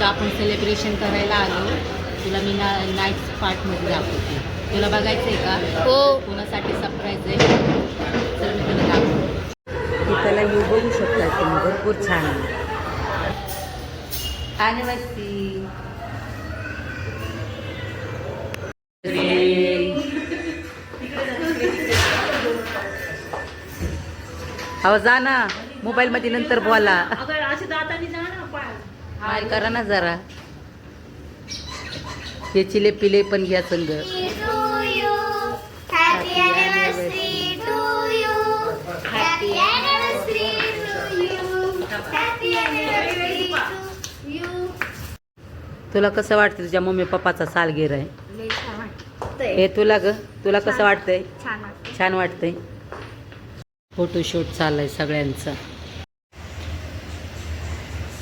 इथं आपण सेलिब्रेशन करायला आलो. तुला मी ना नाईट पार्टमध्ये दाखवते. तुला बघायचं आहे का? हो. कोणासाठी सरप्राईज आहे? तर मी तुला दाखवते. त्याला येऊ बघू शकता तुम्ही. भरपूर छान आहे. आणि मस्ती अहो जा ना. मोबाईलमध्ये नंतर बोला. हाय करा ना जरा. हे चिले पिले पण घ्या संग. तुला कसं वाटतं तुझ्या मम्मी पप्पाचा सालगिर आहे. हे तुला ग तुला कसं वाटतंय? छान वाटतंय. छान वाटतंय. फोटोशूट चाललंय सगळ्यांचं.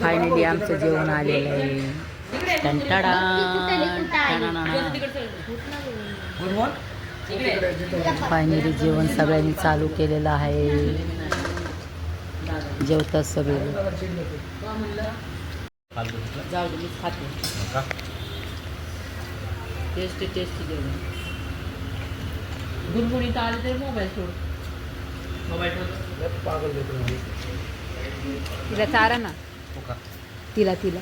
फायनली आमचं जेवण आलेलं आहे. फायनली जेवण सगळ्यांनी चालू केलेलं आहे. जेवतात सगळे जाऊ खाते टेस्टी टेस्टी जेवण. गुणगुणीत आले तरी मोबाईल सोड. तिला चारा ना. तिला तिला.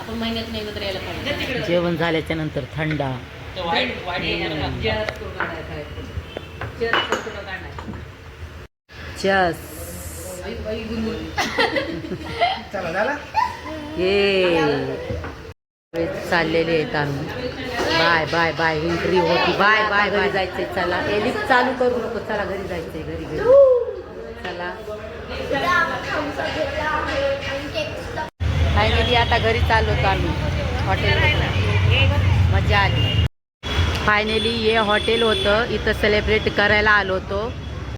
आपण महिन्यात नाही एकत्र यायला पाहिजे. जेवण झाल्याच्यानंतर थंडा. चस ये. चाललेले आहेत आम्ही. Bye bye bye. एंट्री होती. बाय बाय घरी जायचंय. चला. ए लिफ्ट चालू करू नको. चला घरी जायचंय. घरी घरी. चला. आता घरी चाललो आम्ही. हॉटेल मजा आली. फायनली हे हॉटेल होतं. इथं सेलिब्रेट करायला आलो होतो.